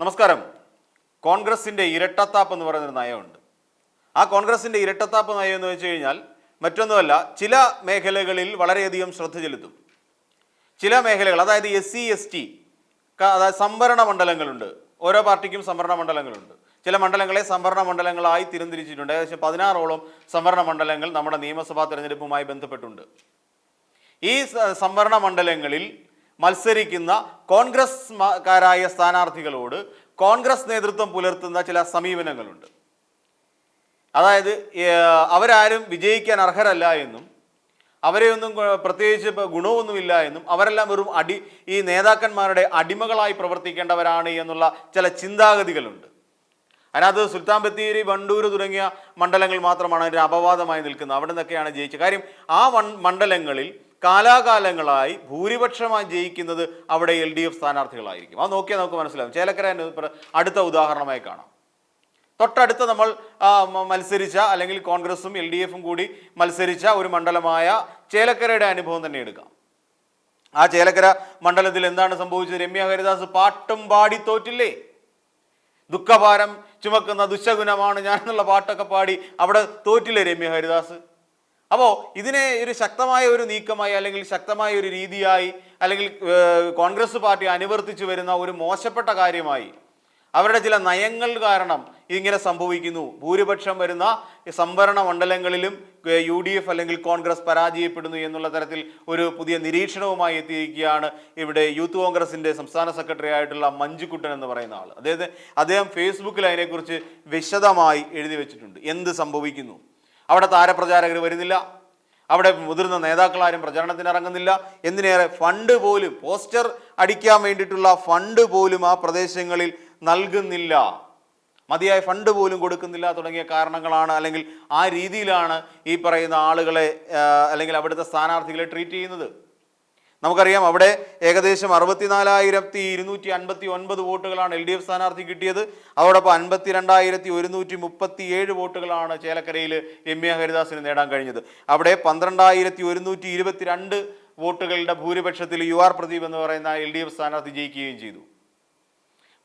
നമസ്കാരം. കോൺഗ്രസിന്റെ ഇരട്ടത്താപ്പ് എന്ന് പറയുന്നൊരു നയമുണ്ട്. ആ കോൺഗ്രസിന്റെ ഇരട്ടത്താപ്പ് നയം എന്ന് വെച്ച് കഴിഞ്ഞാൽ മറ്റൊന്നുമല്ല ചില മേഖലകളിൽ വളരെയധികം ശ്രദ്ധ ചെലുത്തും. ചില മേഖലകൾ അതായത് എസ് സി എസ് ടി അതായത് സംവരണ മണ്ഡലങ്ങളുണ്ട്. ഓരോ പാർട്ടിക്കും സംവരണ മണ്ഡലങ്ങളുണ്ട്. ചില മണ്ഡലങ്ങളെ സംവരണ മണ്ഡലങ്ങളായി തിരഞ്ഞെടുത്തിട്ടുണ്ട് ഏകദേശം പതിനാറോളം സംവരണ മണ്ഡലങ്ങൾ നമ്മുടെ നിയമസഭാ തിരഞ്ഞെടുപ്പുമായി ബന്ധപ്പെട്ടുണ്ട്. ഈ സംവരണ മണ്ഡലങ്ങളിൽ മത്സരിക്കുന്ന കോൺഗ്രസ് കാരായ സ്ഥാനാർത്ഥികളോട് കോൺഗ്രസ് നേതൃത്വം പുലർത്തുന്ന ചില സമീപനങ്ങളുണ്ട്. അതായത് അവരാരും വിജയിക്കാൻ അർഹരല്ല എന്നും അവരെ ഒന്നും ഗു- പ്രത്യേകിച്ച് ഗുണമൊന്നുമില്ല എന്നും അവരെല്ലാം വെറും അടി ഈ നേതാക്കന്മാരുടെ അടിമകളായി പ്രവർത്തിക്കേണ്ടവരാണ് എന്നുള്ള ചില ചിന്താഗതികളുണ്ട്. അതിനകത്ത് സുൽത്താൻ ബത്തേരി വണ്ടൂർ തുടങ്ങിയ മണ്ഡലങ്ങൾ മാത്രമാണ് അതിന് അപവാദമായി നിൽക്കുന്നത്. അവിടെ നിന്നൊക്കെയാണ് ജയിച്ചത്. കാര്യം ആ മണ്ഡലങ്ങളിൽ കാലാകാലങ്ങളായി ഭൂരിപക്ഷമായി ജയിക്കുന്നത് അവിടെ എൽ ഡി എഫ് സ്ഥാനാർത്ഥികളായിരിക്കും. അത് നോക്കിയാൽ നമുക്ക് മനസ്സിലാവും. ചേലക്കര അടുത്ത ഉദാഹരണമായി കാണാം. തൊട്ടടുത്ത് നമ്മൾ മത്സരിച്ച അല്ലെങ്കിൽ കോൺഗ്രസും എൽ ഡി എഫും കൂടി മത്സരിച്ച ഒരു മണ്ഡലമായ ചേലക്കരയുടെ അനുഭവം തന്നെ എടുക്കാം. ആ ചേലക്കര മണ്ഡലത്തിൽ എന്താണ് സംഭവിച്ചത്? രമ്യ ഹരിദാസ് പാട്ടും പാടി തോറ്റില്ലേ? ദുഃഖഭാരം ചുമക്കുന്ന ദുശകുനമാണ് ഞാൻ എന്നുള്ള പാട്ടൊക്കെ പാടി അവിടെ തോറ്റില്ലേ രമ്യ ഹരിദാസ്? അപ്പോൾ ഇതിനെ ഒരു ശക്തമായ ഒരു നീക്കമായി അല്ലെങ്കിൽ ശക്തമായ ഒരു രീതിയായി അല്ലെങ്കിൽ കോൺഗ്രസ് പാർട്ടി അനുവർത്തിച്ചു വരുന്ന ഒരു മോശപ്പെട്ട കാര്യമായി അവരുടെ ചില നയങ്ങൾ കാരണം ഇങ്ങനെ സംഭവിക്കുന്നു. ഭൂരിപക്ഷം വരുന്ന സംവരണ മണ്ഡലങ്ങളിലും യു ഡി എഫ് അല്ലെങ്കിൽ കോൺഗ്രസ് പരാജയപ്പെടുന്നു എന്നുള്ള തരത്തിൽ ഒരു പുതിയ നിരീക്ഷണവുമായി എത്തിയിരിക്കുകയാണ് ഇവിടെ യൂത്ത് കോൺഗ്രസിന്റെ സംസ്ഥാന സെക്രട്ടറി ആയിട്ടുള്ള മഞ്ജുക്കുട്ടൻ എന്ന് പറയുന്ന ആൾ അതായത് അദ്ദേഹം ഫേസ്ബുക്കിൽ അതിനെക്കുറിച്ച് വിശദമായി എഴുതി വെച്ചിട്ടുണ്ട്. എന്ത് സംഭവിക്കുന്നു? അവിടെ താരപ്രചാരകർ വരുന്നില്ല. അവിടെ മുതിർന്ന നേതാക്കളാരും പ്രചാരണത്തിന് ഇറങ്ങുന്നില്ല എന്തിനേറെ ഫണ്ട് പോലും പോസ്റ്റർ അടിക്കാൻ വേണ്ടിയിട്ടുള്ള ഫണ്ട് പോലും ആ പ്രദേശങ്ങളിൽ നൽകുന്നില്ല. മതിയായ ഫണ്ട് പോലും കൊടുക്കുന്നില്ല തുടങ്ങിയ കാരണങ്ങളാണ് അല്ലെങ്കിൽ ആ രീതിയിലാണ് ഈ പറയുന്ന ആളുകളെ അല്ലെങ്കിൽ അവിടുത്തെ സ്ഥാനാർത്ഥികളെ ട്രീറ്റ് ചെയ്യുന്നത്. നമുക്കറിയാം അവിടെ ഏകദേശം അറുപത്തിനാലായിരത്തി ഇരുന്നൂറ്റി അൻപത്തി ഒൻപത് വോട്ടുകളാണ് എൽ ഡി എഫ് സ്ഥാനാർത്ഥി കിട്ടിയത്. അതോടൊപ്പം അൻപത്തി രണ്ടായിരത്തി ഒരുന്നൂറ്റി മുപ്പത്തി ഏഴ് വോട്ടുകളാണ് ചേലക്കരയിൽ രമ്യ ഹരിദാസിന് നേടാൻ കഴിഞ്ഞത്. അവിടെ പന്ത്രണ്ടായിരത്തി ഒരുന്നൂറ്റി ഇരുപത്തിരണ്ട് വോട്ടുകളുടെ ഭൂരിപക്ഷത്തിൽ യു ആർ പ്രദീപ് എന്ന് പറയുന്ന എൽ ഡി എഫ് സ്ഥാനാർത്ഥി ജയിക്കുകയും ചെയ്തു.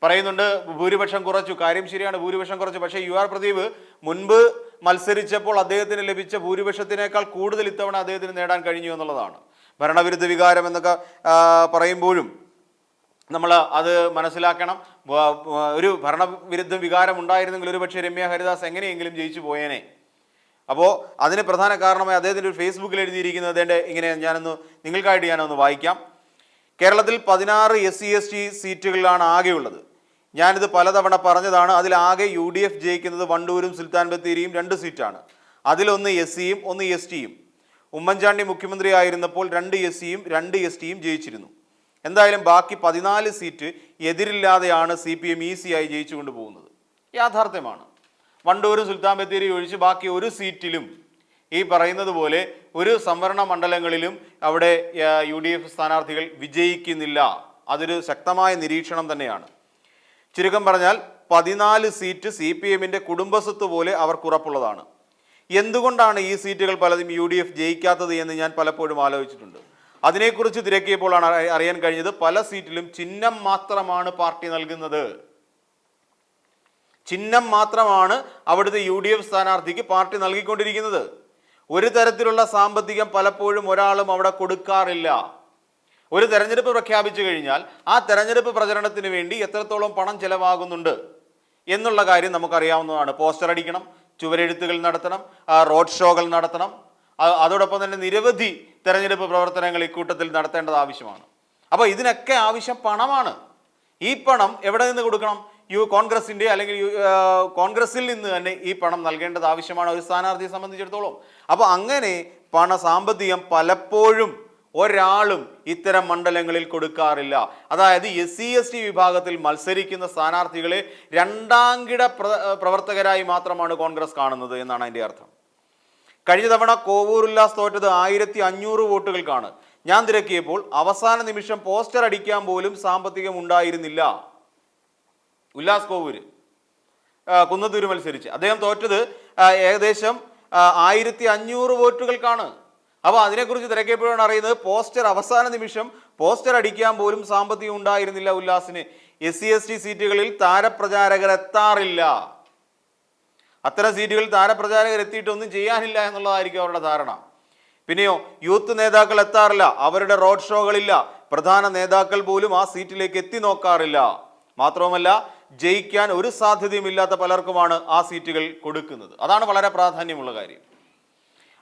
പറയുന്നുണ്ട് ഭൂരിപക്ഷം കുറച്ചു. കാര്യം ശരിയാണ് ഭൂരിപക്ഷം കുറച്ചു. പക്ഷേ യു ആർ പ്രദീപ് മുൻപ് മത്സരിച്ചപ്പോൾ അദ്ദേഹത്തിന് ലഭിച്ച ഭൂരിപക്ഷത്തിനേക്കാൾ കൂടുതൽ ഇത്തവണ അദ്ദേഹത്തിന് നേടാൻ കഴിഞ്ഞു എന്നുള്ളതാണ്. ഭരണവിരുദ്ധ വികാരം എന്നൊക്കെ പറയുമ്പോഴും നമ്മൾ അത് മനസ്സിലാക്കണം. ഒരു ഭരണവിരുദ്ധ വികാരം ഉണ്ടായിരുന്നെങ്കിൽ ഒരു പക്ഷേ രമ്യ ഹരിദാസ് എങ്ങനെയെങ്കിലും ജയിച്ചു പോയേനെ. അപ്പോൾ അതിന് പ്രധാന കാരണമായി അദ്ദേഹത്തിന്റെ ഒരു ഫേസ്ബുക്കിൽ എഴുതിയിരിക്കുന്നത് അതിന്റെ ഇങ്ങനെ ഞാനൊന്ന് നിങ്ങൾക്കായിട്ട് ഞാനൊന്ന് വായിക്കാം. കേരളത്തിൽ പതിനാറ് എസ് സി എസ് ടി സീറ്റുകളിലാണ് ആകെയുള്ളത്. ഞാനിത് പലതവണ പറഞ്ഞതാണ്. അതിൽ ആകെ യു ഡി എഫ് ജയിക്കുന്നത് വണ്ടൂരും സുൽത്താൻ ബത്തേരിയും രണ്ട് സീറ്റാണ്. അതിലൊന്ന് എസ് സിയും ഒന്ന് എസ് ടിയും ഉമ്മൻചാണ്ടി മുഖ്യമന്ത്രി ആയിരുന്നപ്പോൾ രണ്ട് എസ് സിയും രണ്ട് എസ് ടിയും ജയിച്ചിരുന്നു. എന്തായാലും ബാക്കി പതിനാല് സീറ്റ് എതിരില്ലാതെയാണ് സി പി എം ഈസിയായി ജയിച്ചു കൊണ്ടുപോകുന്നത് യാഥാർത്ഥ്യമാണ്. വണ്ടൂരും സുൽത്താൻ ബത്തേരി ഒഴിച്ച് ബാക്കി ഒരു സീറ്റിലും ഈ പറയുന്നത് പോലെ ഒരു സംവരണ മണ്ഡലങ്ങളിലും അവിടെ യു ഡി എഫ് സ്ഥാനാർത്ഥികൾ വിജയിക്കുന്നില്ല. അതൊരു ശക്തമായ നിരീക്ഷണം തന്നെയാണ്. ചുരുക്കം പറഞ്ഞാൽ പതിനാല് സീറ്റ് സി പി എമ്മിന്റെ കുടുംബസ്വത്ത് പോലെ അവർക്കുറപ്പുള്ളതാണ് എന്തുകൊണ്ടാണ് ഈ സീറ്റുകൾ പലതും യു ഡി എഫ് ജയിക്കാത്തത് എന്ന് ഞാൻ പലപ്പോഴും ആലോചിച്ചിട്ടുണ്ട്. അതിനെക്കുറിച്ച് തിരക്കിയപ്പോഴാണ് അറിയാൻ കഴിഞ്ഞത് പല സീറ്റിലും ചിഹ്നം മാത്രമാണ് പാർട്ടി നൽകുന്നത്. ചിഹ്നം മാത്രമാണ് അവിടുത്തെ യു ഡി എഫ് സ്ഥാനാർത്ഥിക്ക് പാർട്ടി നൽകിക്കൊണ്ടിരിക്കുന്നത്. ഒരു തരത്തിലുള്ള സാമ്പത്തികം പലപ്പോഴും ഒരാളും അവിടെ കൊടുക്കാറില്ല. ഒരു തെരഞ്ഞെടുപ്പ് പ്രഖ്യാപിച്ചു കഴിഞ്ഞാൽ ആ തെരഞ്ഞെടുപ്പ് പ്രചരണത്തിന് വേണ്ടി എത്രത്തോളം പണം ചെലവാകുന്നുണ്ട് എന്നുള്ള കാര്യം നമുക്കറിയാവുന്നതാണ്. പോസ്റ്റർ അടിക്കണം ചുവരെഴുത്തുകൾ നടത്തണം റോഡ് ഷോകൾ നടത്തണം. അതോടൊപ്പം തന്നെ നിരവധി തെരഞ്ഞെടുപ്പ് പ്രവർത്തനങ്ങൾ ഇക്കൂട്ടത്തിൽ നടത്തേണ്ടത് ആവശ്യമാണ്. അപ്പോൾ ഇതിനൊക്കെ ആവശ്യം പണമാണ്. ഈ പണം എവിടെ നിന്ന് കൊടുക്കണം? യു കോൺഗ്രസിന്റെ അല്ലെങ്കിൽ കോൺഗ്രസിൽ നിന്ന് തന്നെ ഈ പണം നൽകേണ്ടത് ആവശ്യമാണ് ഒരു സ്ഥാനാർത്ഥിയെ സംബന്ധിച്ചിടത്തോളം. അപ്പോൾ അങ്ങനെ പണ സാമ്പത്തികം പലപ്പോഴും ഒരാളും ഇത്തരം മണ്ഡലങ്ങളിൽ കൊടുക്കാറില്ല. അതായത് എസ് സി എസ് ടി വിഭാഗത്തിൽ മത്സരിക്കുന്ന സ്ഥാനാർത്ഥികളെ രണ്ടാംകിട പ്ര- പ്രവർത്തകരായി മാത്രമാണ് കോൺഗ്രസ് കാണുന്നത് എന്നാണ് അതിന്റെ അർത്ഥം. കഴിഞ്ഞ തവണ കോവൂർ ഉല്ലാസ് തോറ്റത് ആയിരത്തി അഞ്ഞൂറ് വോട്ടുകൾക്കാണ്. ഞാൻ തിരക്കിയപ്പോൾ അവസാന നിമിഷം പോസ്റ്റർ അടിക്കാൻ പോലും സാമ്പത്തികം ഉണ്ടായിരുന്നില്ല. ഉല്ലാസ് കോവൂര് കുന്നത്തൂര് മത്സരിച്ച്. അദ്ദേഹം തോറ്റത് ഏകദേശം ആയിരത്തി അഞ്ഞൂറ് വോട്ടുകൾക്കാണ്. അപ്പോൾ അതിനെക്കുറിച്ച് തിരക്കിയപ്പോഴാണ് അറിയുന്നത് പോസ്റ്റർ അവസാന നിമിഷം പോസ്റ്റർ അടിക്കാൻ പോലും സാമ്പത്തികം ഉണ്ടായിരുന്നില്ല ഉല്ലാസിന്. എസ് സി എസ് ടി സീറ്റുകളിൽ താരപ്രചാരകർ എത്താറില്ല. അത്തരം സീറ്റുകളിൽ താരപ്രചാരകർ എത്തിയിട്ടൊന്നും ചെയ്യാനില്ല എന്നുള്ളതായിരിക്കും അവരുടെ ധാരണ. പിന്നെയോ യൂത്ത് നേതാക്കൾ എത്താറില്ല. അവരുടെ റോഡ് ഷോകളില്ല. പ്രധാന നേതാക്കൾ പോലും ആ സീറ്റിലേക്ക് എത്തി നോക്കാറില്ല. മാത്രവുമല്ല ജയിക്കാൻ ഒരു സാധ്യതയും ഇല്ലാത്ത പലർക്കുമാണ് ആ സീറ്റുകൾ കൊടുക്കുന്നത്. അതാണ് വളരെ പ്രാധാന്യമുള്ള കാര്യം.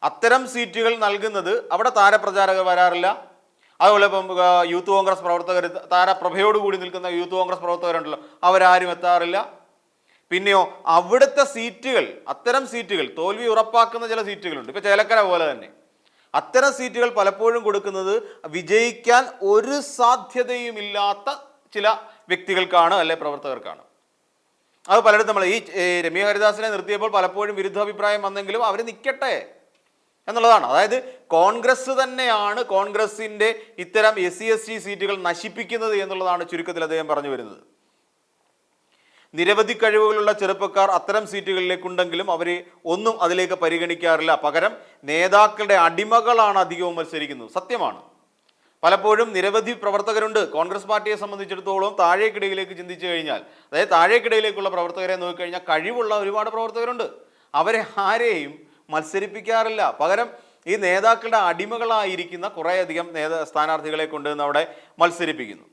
അത്തരം സീറ്റുകൾ നൽകുന്നത് അവിടെ താരപ്രചാരകർ വരാറില്ല. അതുപോലെ ഇപ്പം യൂത്ത് കോൺഗ്രസ് പ്രവർത്തകർ താരപ്രഭയോടുകൂടി നിൽക്കുന്ന യൂത്ത് കോൺഗ്രസ് പ്രവർത്തകരുണ്ടല്ലോ അവരാരും എത്താറില്ല. പിന്നെയോ അവിടുത്തെ സീറ്റുകൾ അത്തരം സീറ്റുകൾ തോൽവി ഉറപ്പാക്കുന്ന ചില സീറ്റുകളുണ്ട്. ഇപ്പം ചേലക്കര പോലെ തന്നെ. അത്തരം സീറ്റുകൾ പലപ്പോഴും കൊടുക്കുന്നത് വിജയിക്കാൻ ഒരു സാധ്യതയുമില്ലാത്ത ചില വ്യക്തികൾക്കാണ് അല്ലെ പ്രവർത്തകർക്കാണ്. അത് പലയിടത്തും നമ്മൾ ഈ രമ്യ ഹരിദാസിനെ നിർത്തിയപ്പോൾ പലപ്പോഴും വിരുദ്ധാഭിപ്രായം വന്നെങ്കിലും അവർ നിൽക്കട്ടെ എന്നുള്ളതാണ്. അതായത് കോൺഗ്രസ് തന്നെയാണ് കോൺഗ്രസിന്റെ ഇത്തരം എസ് സി എസ് ടി സീറ്റുകൾ നശിപ്പിക്കുന്നത് എന്നുള്ളതാണ് ചുരുക്കത്തിൽ അദ്ദേഹം പറഞ്ഞു വരുന്നത്. നിരവധി കഴിവുകളുള്ള ചെറുപ്പക്കാർ അത്തരം സീറ്റുകളിലേക്കുണ്ടെങ്കിലും അവർ ഒന്നും അതിലേക്ക് പരിഗണിക്കാറില്ല. പകരം നേതാക്കളുടെ അടിമകളാണ് അധികവും മത്സരിക്കുന്നത്. സത്യമാണ്. പലപ്പോഴും നിരവധി പ്രവർത്തകരുണ്ട്. കോൺഗ്രസ് പാർട്ടിയെ സംബന്ധിച്ചിടത്തോളം താഴേക്കിടയിലേക്ക് ചിന്തിച്ചു കഴിഞ്ഞാൽ അതായത് താഴേക്കിടയിലേക്കുള്ള പ്രവർത്തകരെ നോക്കിക്കഴിഞ്ഞാൽ കഴിവുള്ള ഒരുപാട് പ്രവർത്തകരുണ്ട്. അവരെ ആരെയും മത്സരിപ്പിക്കാറില്ല. പകരം ഈ നേതാക്കളുടെ അടിമകളായിരിക്കുന്ന കുറേയധികം നേതാ സ്ഥാനാർത്ഥികളെ കൊണ്ടുവന്ന് അവിടെ മത്സരിപ്പിക്കുന്നു.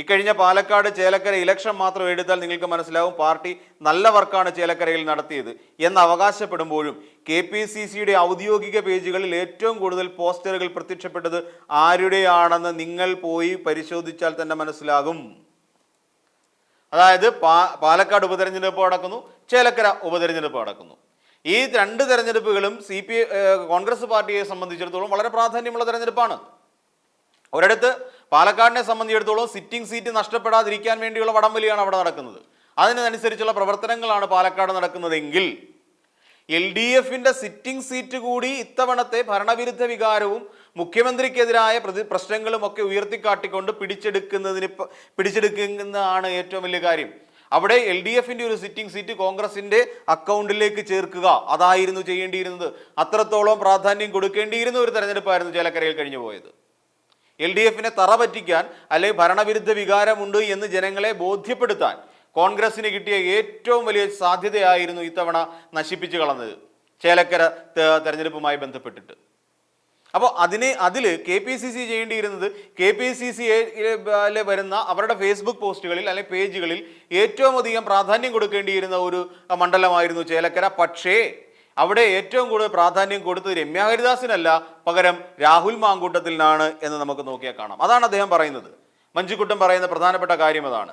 ഇക്കഴിഞ്ഞ പാലക്കാട് ചേലക്കര ഇലക്ഷൻ മാത്രം എടുത്താൽ നിങ്ങൾക്ക് മനസ്സിലാവും പാർട്ടി നല്ല വർക്കാണ് ചേലക്കരയിൽ നടത്തിയത് എന്ന് അവകാശപ്പെടുമ്പോഴും കെ പി സി സിയുടെ ഔദ്യോഗിക പേജുകളിൽ ഏറ്റവും കൂടുതൽ പോസ്റ്ററുകൾ പ്രത്യക്ഷപ്പെട്ടത് ആരുടെയാണെന്ന് നിങ്ങൾ പോയി പരിശോധിച്ചാൽ തന്നെ മനസ്സിലാകും. അതായത് പാലക്കാട് ഉപതെരഞ്ഞെടുപ്പ് നടക്കുന്നു ചേലക്കര ഉപതെരഞ്ഞെടുപ്പ് നടക്കുന്നു. ഈ രണ്ട് തെരഞ്ഞെടുപ്പുകളും സി പി കോൺഗ്രസ് പാർട്ടിയെ സംബന്ധിച്ചിടത്തോളം വളരെ പ്രാധാന്യമുള്ള തെരഞ്ഞെടുപ്പാണ്. ഒരിടത്ത് പാലക്കാടിനെ സംബന്ധിച്ചിടത്തോളം സിറ്റിംഗ് സീറ്റ് നഷ്ടപ്പെടാതിരിക്കാൻ വേണ്ടിയുള്ള വടംവലിയാണ് അവിടെ നടക്കുന്നത്. അതിനനുസരിച്ചുള്ള പ്രവർത്തനങ്ങളാണ് പാലക്കാട് നടക്കുന്നതെങ്കിൽ എൽ ഡി എഫിന്റെ സിറ്റിംഗ് സീറ്റ് കൂടി ഇത്തവണത്തെ ഭരണവിരുദ്ധ വികാരവും മുഖ്യമന്ത്രിക്കെതിരായ പ്രതി പ്രശ്നങ്ങളും ഒക്കെ ഉയർത്തിക്കാട്ടിക്കൊണ്ട് പിടിച്ചെടുക്കുന്നതിന് പിടിച്ചെടുക്കുന്നതാണ് ഏറ്റവും വലിയ കാര്യം. അവിടെ എൽ ഡി എഫിന്റെ ഒരു സിറ്റിംഗ് സീറ്റ് കോൺഗ്രസിന്റെ അക്കൗണ്ടിലേക്ക് ചേർക്കുക. അതായിരുന്നു ചെയ്യേണ്ടിയിരുന്നത്. അത്രത്തോളം പ്രാധാന്യം കൊടുക്കേണ്ടിയിരുന്ന ഒരു തെരഞ്ഞെടുപ്പായിരുന്നു ചേലക്കരയിൽ കഴിഞ്ഞു പോയത് എൽ ഡി എഫിനെ തറ പറ്റിക്കാൻ അല്ലെങ്കിൽ ഭരണവിരുദ്ധ വികാരമുണ്ട് എന്ന് ജനങ്ങളെ ബോധ്യപ്പെടുത്താൻ കോൺഗ്രസിന് കിട്ടിയ ഏറ്റവും വലിയ സാധ്യതയായിരുന്നു ഇത്തവണ നശിപ്പിച്ചു കളഞ്ഞത്. ചേലക്കര തെരഞ്ഞെടുപ്പുമായി ബന്ധപ്പെട്ടിട്ട്. അപ്പോൾ അതിനെ അതിൽ കെ പി സി സി ചെയ്യേണ്ടിയിരുന്നത് കെ പി സി സി വരുന്ന അവരുടെ ഫേസ്ബുക്ക് പോസ്റ്റുകളിൽ അല്ലെങ്കിൽ പേജുകളിൽ ഏറ്റവും അധികം പ്രാധാന്യം കൊടുക്കേണ്ടിയിരുന്ന ഒരു മണ്ഡലമായിരുന്നു ചേലക്കര. പക്ഷേ അവിടെ ഏറ്റവും കൂടുതൽ പ്രാധാന്യം കൊടുത്തത് രമ്യ ഹരിദാസിനല്ല പകരം രാഹുൽ മാങ്കൂട്ടത്തിനാണ് എന്ന് നമുക്ക് നോക്കിയാൽ കാണാം. അതാണ് അദ്ദേഹം പറയുന്നത്. മഞ്ജുക്കുട്ടൻ പറയുന്ന പ്രധാനപ്പെട്ട കാര്യം അതാണ്.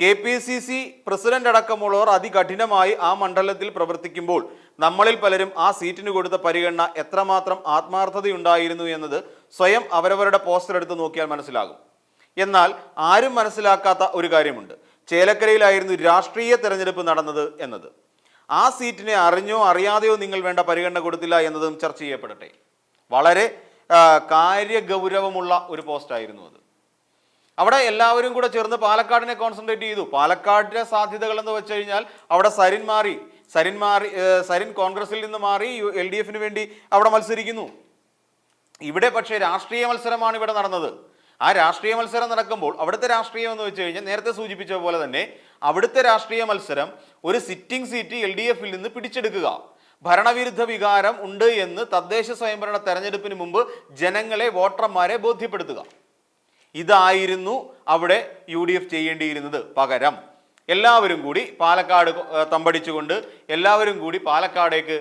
K P C C president അടക്കമുള്ളവർ അതികഠിനമായി ആ മണ്ഡലത്തിൽ പ്രവർത്തിക്കുമ്പോൾ നമ്മളിൽ പലരും ആ സീറ്റിന് കൊടുത്ത പരിഗണന എത്രമാത്രം ആത്മാർത്ഥതയുണ്ടായിരുന്നു എന്നത് സ്വയം അവരവരുടെ പോസ്റ്റർ എടുത്ത് നോക്കിയാൽ മനസ്സിലാകും. എന്നാൽ ആരും മനസ്സിലാക്കാത്ത ഒരു കാര്യമുണ്ട്. ചേലക്കരയിലായിരുന്നു രാഷ്ട്രീയ തെരഞ്ഞെടുപ്പ് നടന്നത് എന്നത്. ആ സീറ്റിനെ അറിഞ്ഞോ അറിയാതെയോ നിങ്ങൾ വേണ്ട പരിഗണന കൊടുത്തില്ല എന്നതും ചർച്ച ചെയ്യപ്പെടട്ടെ. വളരെ കാര്യഗൗരവമുള്ള ഒരു പോസ്റ്റായിരുന്നു അത്. അവിടെ എല്ലാവരും കൂടെ ചേർന്ന് പാലക്കാടിനെ കോൺസെൻട്രേറ്റ് ചെയ്തു. പാലക്കാടിന്റെ സാധ്യതകൾ എന്ന് വെച്ച് കഴിഞ്ഞാൽ അവിടെ സരിൻ മാറി സരിൻ മാറി സരിൻ കോൺഗ്രസിൽ നിന്ന് മാറി എൽ ഡി എഫിന് വേണ്ടി അവിടെ മത്സരിക്കുന്നു. ഇവിടെ പക്ഷേ രാഷ്ട്രീയ മത്സരമാണ് ഇവിടെ നടന്നത്. ആ രാഷ്ട്രീയ മത്സരം നടക്കുമ്പോൾ അവിടുത്തെ രാഷ്ട്രീയം എന്ന് വെച്ച് കഴിഞ്ഞാൽ നേരത്തെ സൂചിപ്പിച്ച പോലെ തന്നെ അവിടുത്തെ രാഷ്ട്രീയ മത്സരം ഒരു സിറ്റിംഗ് സീറ്റ് എൽ ഡി എഫിൽ നിന്ന് പിടിച്ചെടുക്കുക. ഭരണവിരുദ്ധ വികാരം ഉണ്ട് എന്ന് തദ്ദേശ സ്വയംഭരണ തെരഞ്ഞെടുപ്പിന് മുമ്പ് ജനങ്ങളെ വോട്ടർമാരെ ബോധ്യപ്പെടുത്തുക. ഇതായിരുന്നു അവിടെ യു ഡി എഫ് ചെയ്യേണ്ടിയിരുന്നത് പകരം. എല്ലാവരും കൂടി പാലക്കാട് തമ്പടിച്ചുകൊണ്ട് എല്ലാവരും കൂടി പാലക്കാടേക്ക്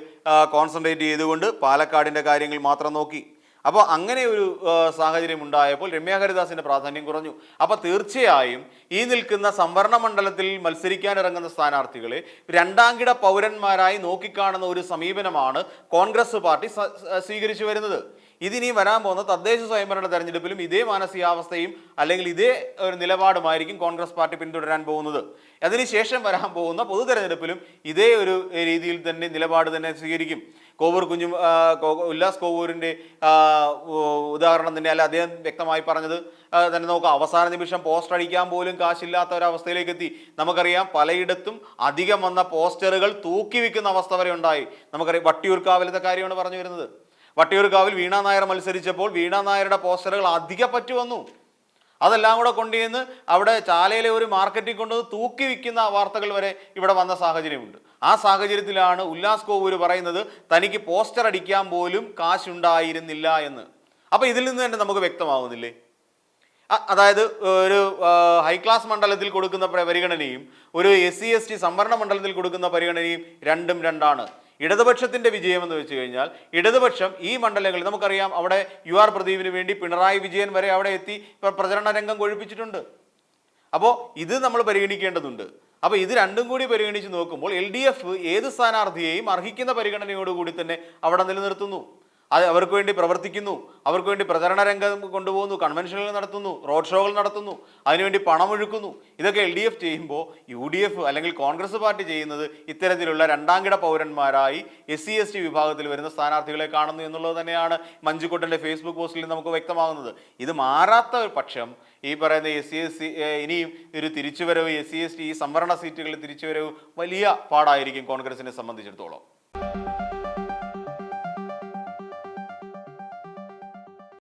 കോൺസെൻട്രേറ്റ് ചെയ്തുകൊണ്ട് പാലക്കാടിന്റെ കാര്യങ്ങൾ മാത്രം നോക്കി. അപ്പോൾ അങ്ങനെ ഒരു സാഹചര്യം ഉണ്ടായപ്പോൾ രമ്യ ഹരിദാസിന്റെ പ്രാധാന്യം കുറഞ്ഞു. അപ്പോൾ തീർച്ചയായും ഈ നിൽക്കുന്ന സംവരണ മണ്ഡലത്തിൽ മത്സരിക്കാനിറങ്ങുന്ന സ്ഥാനാർത്ഥികളെ രണ്ടാംകിട പൗരന്മാരായി നോക്കിക്കാണുന്ന ഒരു സമീപനമാണ് കോൺഗ്രസ് പാർട്ടി സ്വീകരിച്ചു വരുന്നത്. ഇതിനി വരാൻ പോകുന്ന തദ്ദേശ സ്വയംഭരണ തെരഞ്ഞെടുപ്പിലും ഇതേ മാനസികാവസ്ഥയും അല്ലെങ്കിൽ ഇതേ ഒരു നിലപാടുമായിരിക്കും കോൺഗ്രസ് പാർട്ടി പിന്തുടരാൻ പോകുന്നത്. അതിനുശേഷം വരാൻ പോകുന്ന പൊതു തെരഞ്ഞെടുപ്പിലും ഇതേ ഒരു രീതിയിൽ തന്നെ നിലപാട് തന്നെ സ്വീകരിക്കും. കോവൂർ കുഞ്ഞു ഉല്ലാസ് കോവൂരിന്റെ ഉദാഹരണം തന്നെ അല്ല അദ്ദേഹം വ്യക്തമായി പറഞ്ഞത് തന്നെ നോക്കാം. അവസാന നിമിഷം പോസ്റ്റർ അടിക്കാൻ പോലും കാശില്ലാത്ത ഒരവസ്ഥയിലേക്ക് എത്തി. നമുക്കറിയാം പലയിടത്തും അധികം വന്ന പോസ്റ്ററുകൾ തൂക്കി വിൽക്കുന്ന അവസ്ഥ വരെ ഉണ്ടായി. നമുക്കറിയാം വട്ടിയൂർക്കാവിലത്തെ കാര്യമാണ് പറഞ്ഞു വരുന്നത്. വട്ടിയൂർക്കാവിൽ വീണ നായർ മത്സരിച്ചപ്പോൾ വീണ നായരുടെ പോസ്റ്ററുകൾ അധിക പറ്റു വന്നു. അതെല്ലാം കൂടെ കൊണ്ടുചെന്ന് അവിടെ ചാലയിലെ ഒരു മാർക്കറ്റിൽ കൊണ്ടുവന്ന് തൂക്കി വിൽക്കുന്ന വാർത്തകൾ വരെ ഇവിടെ വന്ന സാഹചര്യമുണ്ട്. ആ സാഹചര്യത്തിലാണ് ഉല്ലാസ് കോവൂര് പറയുന്നത് തനിക്ക് പോസ്റ്റർ അടിക്കാൻ പോലും കാശുണ്ടായിരുന്നില്ല എന്ന്. അപ്പോൾ ഇതിൽ നിന്ന് തന്നെ നമുക്ക് വ്യക്തമാവുന്നില്ലേ? അതായത് ഒരു ഹൈ ക്ലാസ് മണ്ഡലത്തിൽ കൊടുക്കുന്ന പരിഗണനയും ഒരു എസ് സി എസ് ടി സംവരണ മണ്ഡലത്തിൽ കൊടുക്കുന്ന പരിഗണനയും രണ്ടും രണ്ടാണ്. ഇടതുപക്ഷത്തിന്റെ വിജയം എന്ന് വെച്ച് കഴിഞ്ഞാൽ ഇടതുപക്ഷം ഈ മണ്ഡലങ്ങളിൽ നമുക്കറിയാം അവിടെ യു ആർ പ്രദീപിന് വേണ്ടി പിണറായി വിജയൻ വരെ അവിടെ എത്തി പ്രചരണ രംഗം കൊഴിപ്പിച്ചിട്ടുണ്ട്. അപ്പോൾ ഇത് നമ്മൾ പരിഗണിക്കേണ്ടതുണ്ട്. അപ്പോൾ ഇത് രണ്ടും കൂടി പരിഗണിച്ച് നോക്കുമ്പോൾ എൽ ഡി എഫ് ഏത് സ്ഥാനാർത്ഥിയെയും അർഹിക്കുന്ന പരിഗണനയോടുകൂടി തന്നെ അവിടെ നിലനിർത്തുന്നു. അത് അവർക്ക് വേണ്ടി പ്രവർത്തിക്കുന്നു. അവർക്ക് വേണ്ടി പ്രചരണ രംഗം കൊണ്ടുപോകുന്നു കൺവെൻഷനുകൾ നടത്തുന്നു റോഡ് ഷോകൾ നടത്തുന്നു അതിനുവേണ്ടി പണമൊഴുക്കുന്നു ഇതൊക്കെ എൽ ഡി എഫ് ചെയ്യുമ്പോൾ യു ഡി എഫ് അല്ലെങ്കിൽ കോൺഗ്രസ് പാർട്ടി ചെയ്യുന്നത് ഇത്തരത്തിലുള്ള രണ്ടാംകിട പൗരന്മാരായി എസ് സി എസ് ടി വിഭാഗത്തിൽ വരുന്ന സ്ഥാനാർത്ഥികളെ കാണുന്നു എന്നുള്ളത് തന്നെയാണ് മഞ്ജുക്കുട്ടന്റെ ഫേസ്ബുക്ക് പോസ്റ്റിൽ നമുക്ക് വ്യക്തമാകുന്നത്. ഇത് മാറാത്ത പക്ഷം ഈ പറയുന്ന എസ് സി എസ് സി ഇനിയും ഒരു തിരിച്ചുവരവ് എസ് സി എസ് ടി ഈ സംവരണ സീറ്റുകളിൽ തിരിച്ചുവരവ് വലിയ പാടായിരിക്കും കോൺഗ്രസിനെ സംബന്ധിച്ചിടത്തോളം.